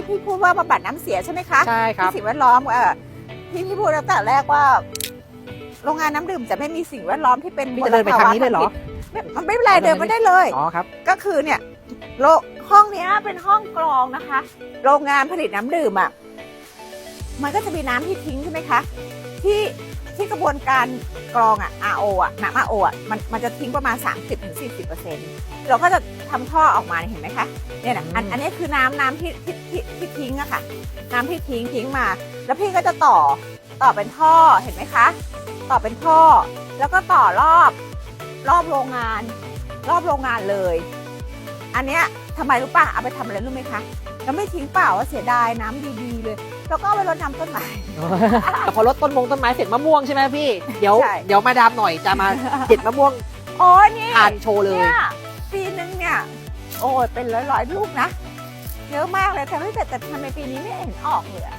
ที่พี่พูดว่าบำบัดน้ำเสียใช่ไหมคะใช่ครับที่สิ่งแวดล้อมเออพี่พี่พูดตั้งแต่แรกว่า โรงงานน้ำดื่มจะไม่มีสิ่งแวดล้อมที่เป็นพี่จะเดินไปทางนี้เลยเหรอไม่มันไม่เป็นไรเดินไม่ได้เลยอ๋อครับ ก็คือเนี่ยโลห้องเนี้ยเป็นห้องกรองนะคะ โรงงานผลิตน้ำดื่มอะมันก็จะมีน้ำที่ทิ้งใช่ไหมคะ ที่ ที่กระบวนการกรองอะ RO อะน้ำ RO อะมันมันจะทิ้งประมาณ 30-40%เราก็จะทำท่อออกมาเนี่ยเห็นไหมคะเนี่ยนะอันอืมอันนี้คือน้ำน้ำที่ที่ที่ที่ทิ้งอะค่ะ น้ำที่ทิ้งทิ้งมา แล้วพี่ก็จะต่อต่อเป็นท่อเห็นไหมคะ ต่อเป็นท่อ แล้วก็ต่อรอบรอบโรงงาน รอบโรงงานเลย อันเนี้ยทำไมรู้ป่ะเอาไปทำอะไรรู้ไหมคะ แล้วไม่ทิ้งเปล่าว่าเสียดายน้ำดีๆเลย แล้วก็เอาไปรดน้ำต้นไม้แต่พอรดต้นมงต้นไม้เสร็จมะม่วงใช่ไหมพี่ เดี๋ยวใช่เดี๋ยวมาดามหน่อยจะมาเด็ดมะม่วงโอ้ยนี่ทานโชว์เลยเนี่ยปีนึงเนี่ย โอ้ยเป็นร้อยๆลูกนะ เยอะมากเลยแต่ไม่แต่แต่ทำไมปีนี้ไม่เห็นออกเลยอะ